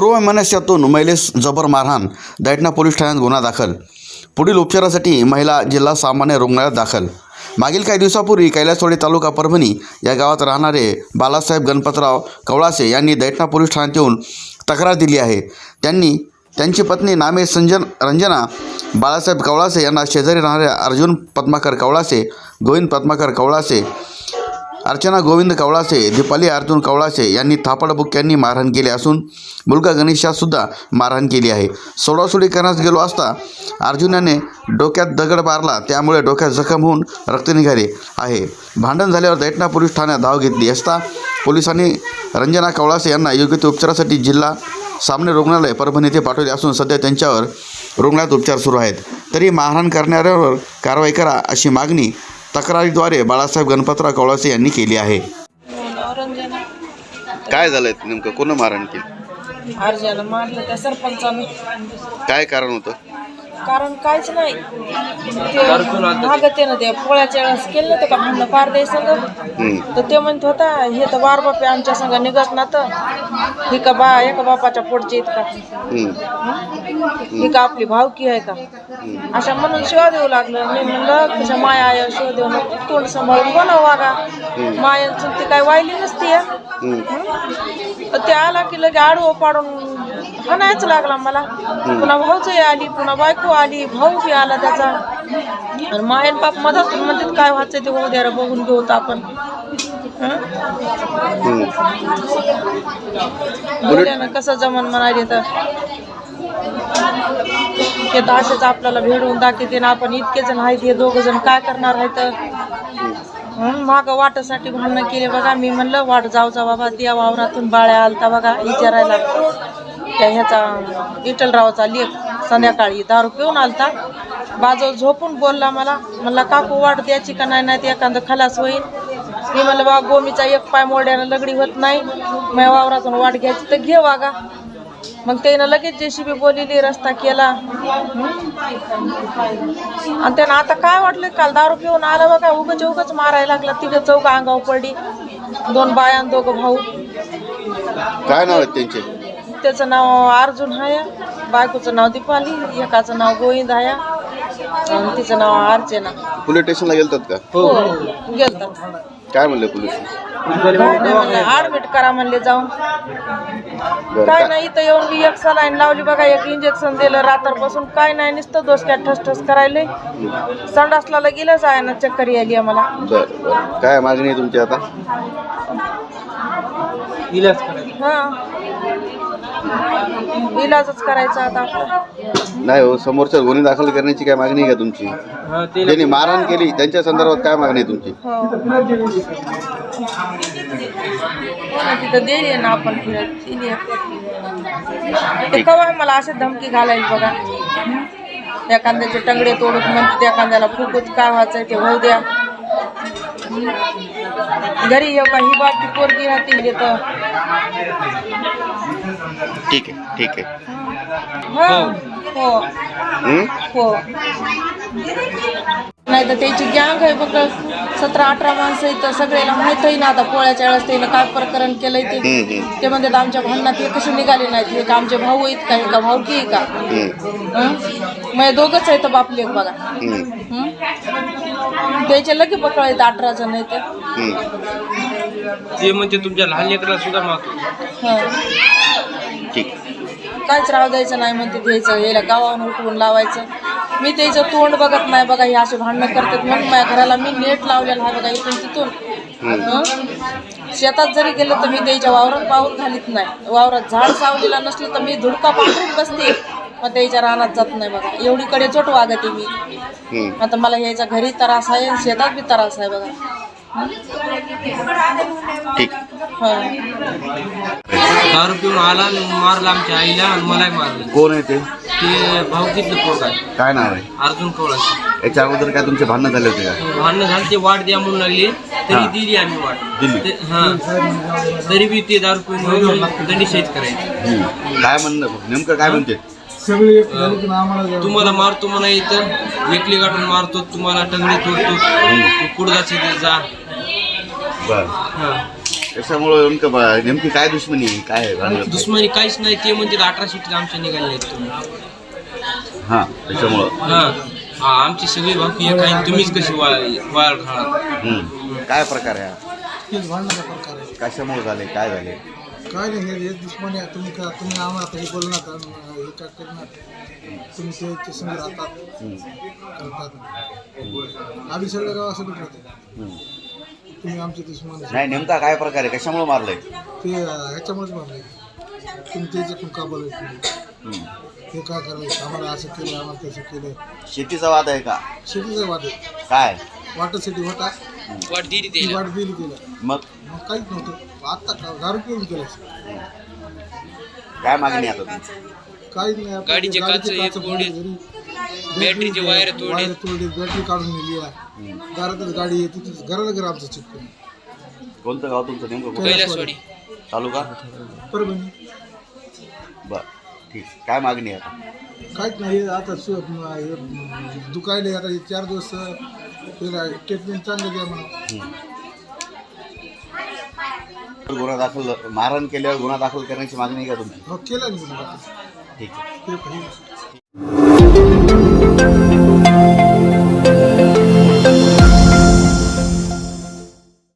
पूर्वमनस्यातून महिलेस जबर मारहाण दैठणा पोलीस ठाण्यात गुन्हा दाखल. पुढील उपचारासाठी महिला जिल्हा सामान्य रुग्णालयात दाखल. मागील काही दिवसापूर्वी कैलासवाडी तालुका परभणी या गावात राहणारे बालासाहेब गणपतराव कवळासे यांनी दैठणा पोलीस ठाण्यात येऊन तक्रार दिली आहे. त्यांनी त्यांची पत्नी नामे संजन रंजना बाळासाहेब कवळासे यांना शेजारी राहणाऱ्या अर्जुन पद्माकर कवळासे गोविंद पद्माकर कवळासे अर्चना गोविंद कवळासे दीपाली अर्जुन कवळासे यांनी थापडबुक्यांनी मारहाण केली असून मुलगा गणेशासुद्धा मारहाण केली आहे. सोडासोडी करण्यास गेलो असता अर्जुन याने डोक्यात दगड मारला त्यामुळे डोक्यात जखम होऊन रक्त निघाले आहे. भांडण झाल्यावर दैठणा पोलीस ठाण्यात धाव घेतली असता पोलिसांनी रंजना कवळासे यांना योग्य ते उपचारासाठी जिल्हा सामने रुग्णालय परभणी येथे पाठवले असून सध्या त्यांच्यावर रुग्णालयात उपचार सुरू आहेत. तरी मारहाण करणाऱ्यावर कारवाई करा अशी मागणी तक्रारीद्वारे बाळासाहेब गणपतराव कवळासे यांनी केली आहे. काय झालंय नेमकं? कोण मारहाण केली? अर्जाला मारलं त्या सरपंचानं. काय कारण होतं? कारण काहीच नाही. ते मागते ते. पोळ्याच्या वेळेस केलं नव्हतं का पार द्याय संग. तर ते म्हणत होता हे तर बार बापे आमच्या संग निघत ना तर ही का बा एका बापाच्या पोटचे आहेत का ही? का आपली भावकी आहे का? अशा म्हणून शिवा देऊ लागलं. मी म्हणलं तुझ्या माया आहे शिवा देऊ नको. तोंड सांभाळून बोलावं वागा. मायाचं ती काय वाहिली नसती ते आला की लगे आडवं पाडून म्हणायच लागला मला. पुन्हा भाऊच आली पुन्हा बायको आली भाऊ बी आला त्याचा. आणि मायन बाप मदत म्हणतात काय व्हायचं ते होऊ द्या बघून घेऊ आपण. हं? ना कसं जमन म्हणाले तर ते तर असेच आपल्याला भेडून दाखवते ना आपण इतके जण आहेत हे दोघ जण काय करणार आहेत? म्हणून माग वाटासाठी भांडणं केले बघा मी म्हणलं वाट जाऊ जा बाबा त्या वावरातून बाळ्या आलता बघा विचारायला त्या ह्याचा विठ्ठलरावाचा लेख संध्याकाळी दारू पिऊन आलता. बाजू झोपून बोलला मला म्हणला काकू वाट द्यायची का नाही? नाही एखादं खलास होईल. मी म्हणलं बा गोमीचा एक पाय मोड्यानं लगडी होत नाही. मग वावरातून वाट घ्यायची तर घे वागा. मग त्यानं लगेच जेसीबी बोलिली रस्ता केला. आणि त्यानं आता काय वाटलं? काल दारू पिऊन आला बघा उगच उगच मारायला लागला. तिघं चौघ अंगावर पडली. दोन बाया दोघं भाऊ. काय नाव आहेत त्यांचे? त्याचं नाव अर्जुन हाया बायकोचं नाव दीपाली एकाचं नाव गोविंद हाया आणि तिचं नाव अर्चना. पोलीस स्टेशनला गेलतात का? हो गेलतात. काय म्हणले पोलीस? काय नाही म्हणले ऍडमिट करा म्हणले जाऊन. बरं काय काय नाही इथं येऊन बी एक सलाईन लावली बघा एक इंजेक्शन दिलं रात्रपासून काय नाही नुसतं डोसक्यात ठस ठस करायले. संडासला गेलंच आहे ना चक्कर यायली बरं बरं. काय मागणी आहे तुमची आता? हा. इलाजच करायचा आता. आपला नाही हो समोरच्या गुन्हे दाखल करण्याची काय मागणी आहे का तुमची? ज्यांनी मारहाण केली त्यांच्या संदर्भात काय मागणी आहे तुमची? हो. तिथं दिली ना आपण. ते कवा मला असे धमकी घालायला बघा. एखाद्याचे टंगडे तोडून म्हणते एखाद्याला फुकूच काय व्हायचंय ते होऊ द्या. घरी येऊ का ही बाप पोरगी राहतील येतं ठीक आहे ठीक आहे. हो हो. हं? हो. नाही तर त्याची गँग आहे बघ. सतरा अठरा माणसं इथं सगळ्याला माहीत आहे ना आता पोळ्याच्या वेळेस त्यानं काय प्रकरण केलंय ते. ते म्हणतात आमच्या भांडणात हे कसे निघाले नाहीत? हे का आमचे भाऊ आहेत का? हे का भाऊकी आहे का? हं? मग दोघंच आहेत बापले बघा? त्याचे लगे पकळ आहेत अठरा जण आहेत. ते म्हणजे तुमच्या लहान लेकराला सुद्धा हं. ठीक. काहीच राहू द्यायचं नाही म्हणते द्यायचं याला गावाहून उठवून लावायचं. मी त्याचं तोंड बघत नाही बघा हे असे भांडणं करतात. म्हणून माझ्या घराला मी नेट लावलेला आहे बघा इथून तिथून. हं? शेतात जरी गेलं तर मी त्याच्या वावरात पाऊल घालीत नाही. वावरात झाड सावलीला नसली तर मी धुडका पांघरून बसते. मग त्याच्या रानात जात नाही बघा. एवढीकडे चोट वागते मी. आता मला यायचा घरी त्रास आहे आणि शेतात बी त्रास आहे बघा. ठीक. दारू पिऊन आला आणि मारला आमच्या आईला आणि मलाही मारलं. कोण आहे ते? ते भाऊकीतलं पोट आहे काय नाव आहे? अर्जुन कवळाचे याच्या अगोदर काय तुमचे भांडणं झाले होते का? भांडणं झालं ते वाट द्या म्हणून लागली. तरी हा. दिली आम्ही वाट. दिली. ते- हा. तरी बी ते दारू पिऊन दंडी शहीद करायचे. काय म्हणणं नेमकं काय म्हणते? तुम्हाला मारतो म्हणा इथं. एकली गाठून मारतो तुम्हाला टंगडी तोडतो. ते जा. बरं. हा. त्याच्यामुळं नेमकं बा- नेमकी काय दुश्मनी आहे? काय आहे? भानगड? दुश्मनी काहीच नाही ते म्हणजे अठरा सीट आमच्या निघाले आहेत तुम्ही. हा त्याच्यामुळं. हा. हा आमची सगळी भाऊ एक आहे. तुम्हीच कशी वाळ वाळ घाला हम्म. काय प्रकार आहे हा? भांडणाचा प्रकार आहे. कशामुळे झाले? काय झाले? काय नाही हे हेच दुश्मनी आहे. तुम्ही का तुम्ही आम्हाला काही बोलणार का हे काय करणार तुम्ही ते संग राहतात. करतात. आम्ही सगळं गाव असं हम्म. तुम्ही आमचे दुश्मन आहे. नाही नेमका काय प्रकार आहे? कशामुळे मारलंय? ते अं, ह्याच्यामुळेच मारले तुम्ही त्याच्यातून का बोलायचं हम्म. हे काय करायचं आम्हाला असं केलं आम्हाला तसं केलं. शेतीचा वाद आहे का? शेतीचा वाद आहे. काय? वाटासाठी होता वाट दिली ती वाट दिली तिला मग? मग काहीच नव्हतं. आता का दारू पिऊन केलं काय मागणी आता तुमची? काहीच नाही गाडीचे ते काच गाडीचे हे काच तोडले. घरी. बॅटरीचे वायर तोडले. वायर तोडले बॅटरी काढून नेली आहे. दारातच गाडी आहे तिथेच घराला घर आमचं चिटकून कोणतं गाव तुमचं नेमकं? कुठं? कैलासवाडी. तालुका? परभणी. बर ठीक. काय मागणी आहे आता? काहीच नाही आता सु म- हे दुखायले आता हे चार दिवस त्याला ट्रीटमेंट म्हणा गुन्हा दाखल मारहाण केल्यावर गुन्हा दाखल करण्याची मागणी आहे का तुमची मग केलं म्हणा ठीक आहे.